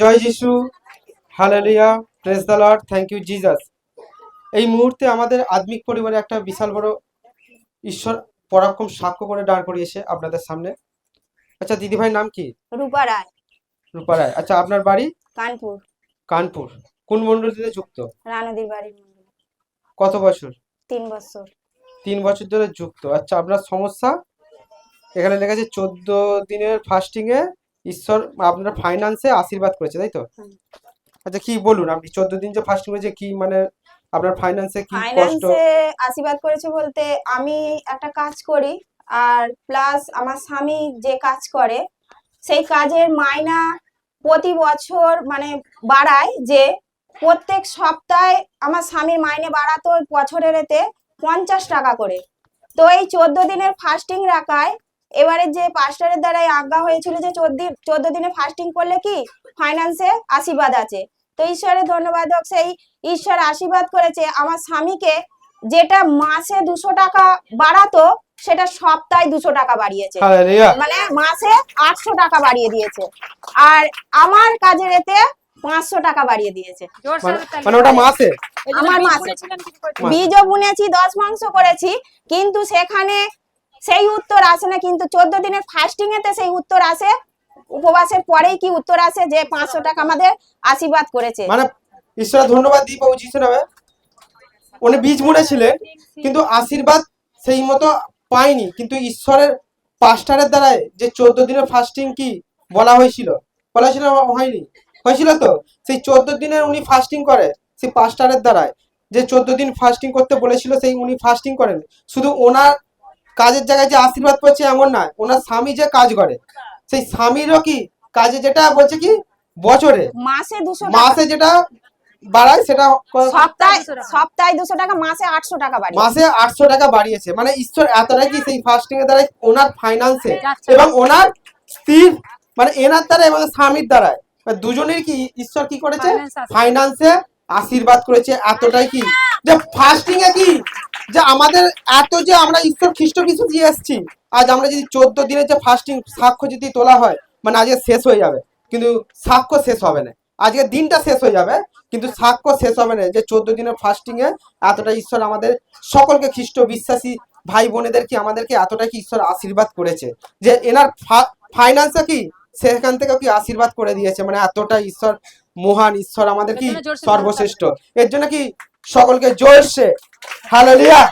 জয় যিশু। Hallelujah praise the Lord thank you Jesus এই মুহূর্তে আমাদের আত্মিক পরিবারে একটা বিশাল বড় ঈশ্বর পরাক্রম সাক্ষ্য করে দাঁড় করিয়েছে আপনাদের সামনে। আচ্ছা দিদিভাইয়ের নাম কি? রূপা রায়। রূপা রায়। আচ্ছা আপনার বাড়ি? কানপুর। কানপুর। কোন মণ্ডলীতে যুক্ত? রানুদির বাড়ির মন্দির। কত বছর? তিন বছর। তিন বছর ধরে যুক্ত। আচ্ছা আপনার সমস্যা? এখানে লেখা আছে চোদ্দ দিনের ফাস্টিং এ ঈশ্বর আপনার ফাইন্যান্সে আশীর্বাদ করেছে তাই তো? আচ্ছা কি বলুন? আপনি চোদ্দ দিন যে ফাস্টিং করেছে কি মানে আপনার ফাইন্যান্সে কি কষ্ট? আশীর্বাদ করেছে বলতে আমি একটা কাজ করি আর প্লাস আমার স্বামী যে কাজ করে সেই কাজের মাইনা প্রতি বছর মানে বাড়ায় যে প্রত্যেক সপ্তাহে আমার স্বামীর মাইনে বাড়াতো বছরের এতে পঞ্চাশ টাকা করে। তো এই চোদ্দ দিনের ফাস্টিং রাখায় এবারে যে পাস্টারের দ্বারাই আজ্ঞা হয়েছিল যে চোদ্দ চোদ্দ দিনে ফাস্টিং করলে কি ফাইন্যান্সে আশীর্বাদ আছে। তো ঈশ্বরের ধন্যবাদ হোক সেই ঈশ্বর আশীর্বাদ করেছে। আমার স্বামীকে যেটা মাসে দুশো টাকা বাড়াতো সেটা সপ্তাহে দুশো টাকা বাড়িয়েছে। মানে মাসে আটশো টাকা বাড়িয়ে দিয়েছে। আর আমার কাজের এতে পাঁচশো টাকা বাড়িয়ে দিয়েছে। মানে মানে ওটা মাসে? আমার মাসে। বীজও বুনেছি দশ মাংস করেছি কিন্তু সেখানে সেই উত্তর আসে না, কিন্তু চোদ্দ দিনের ফাস্টিং এতে সেই উত্তর আসে। উপবাসের পরেই কি উত্তর আসে যে পাঁচশো টাকা আমাদের আশীর্বাদ করেছে। মানে ঈশ্বরের ধন্যবাদ দিই বাবু যিশু নামে। উনি বীজ বুনেছিলেন কিন্তু আশীর্বাদ সেই মতো পাইনি কিন্তু ঈশ্বরের পাস্টারের দ্বারাই যে চোদ্দ দিনের ফাস্টিং কি বলা হয়েছিল? বলা হয়েছিল হয়নি। হয়েছিল তো? সেই চোদ্দ দিনের উনি ফাস্টিং করে, সেই পাস্টারের দ্বারাই। যে চোদ্দ দিন ফাস্টিং করতে বলেছিল, সেই উনি ফাস্টিং করেন। শুধু ওনার কাজের জায়গায় যে আশীর্বাদ পাচ্ছে এমন নয় ওনার স্বামী যে কাজ করে সেই স্বামীরও কি কাজে যেটা বলছে কি? বছরে। মাসে দুশো মাসে যেটা বাড়ায় সেটা সপ্তাহে সপ্তাহে দুশো টাকা মাসে আটশো টাকা বাড়ি মাসে আটশো টাকা বাড়িয়েছে। মানে ঈশ্বর এতটাই কি সেই ফাস্টিং এর দ্বারা ওনার ফাইন্যান্সে এবং ওনার স্ত্রীর মানে এনার দ্বারা এবং স্বামীর দ্বারা মানে দুজনের কি ঈশ্বর কি করেছে? ফাইন্যান্সে আশীর্বাদ। করেছে। এতটাই কি? যে ফাস্টিং এ কি যে আমাদের এত যে আমরা ঈশ্বর খ্রিস্ট কিছু দিয়ে এসেছি আজ আমরা যদি চোদ্দ দিনের যে ফাস্টিং সাক্ষ্য যদি তোলা হয় মানে আজকে শেষ হয়ে যাবে। কিন্তু সাক্ষ্য শেষ হবে না। আজকে দিনটা শেষ হয়ে যাবে কিন্তু সাক্ষ্য শেষ হবে না। যে চোদ্দ দিনের ফাস্টিং এ এতটা ঈশ্বর আমাদের সকলকে খ্রিস্ট বিশ্বাসী ভাই বোনেদের কি আমাদেরকে এতটা কি ঈশ্বর আশীর্বাদ করেছে? যে এনার ফাইন্যান্সে কি সেখান থেকে কি আশীর্বাদ করে দিয়েছে? মানে এতটা ঈশ্বর মহান ঈশ্বর আমাদের কি সর্বশ্রেষ্ঠ। এর জন্য কি সকলকে জোরসে হালেলুয়া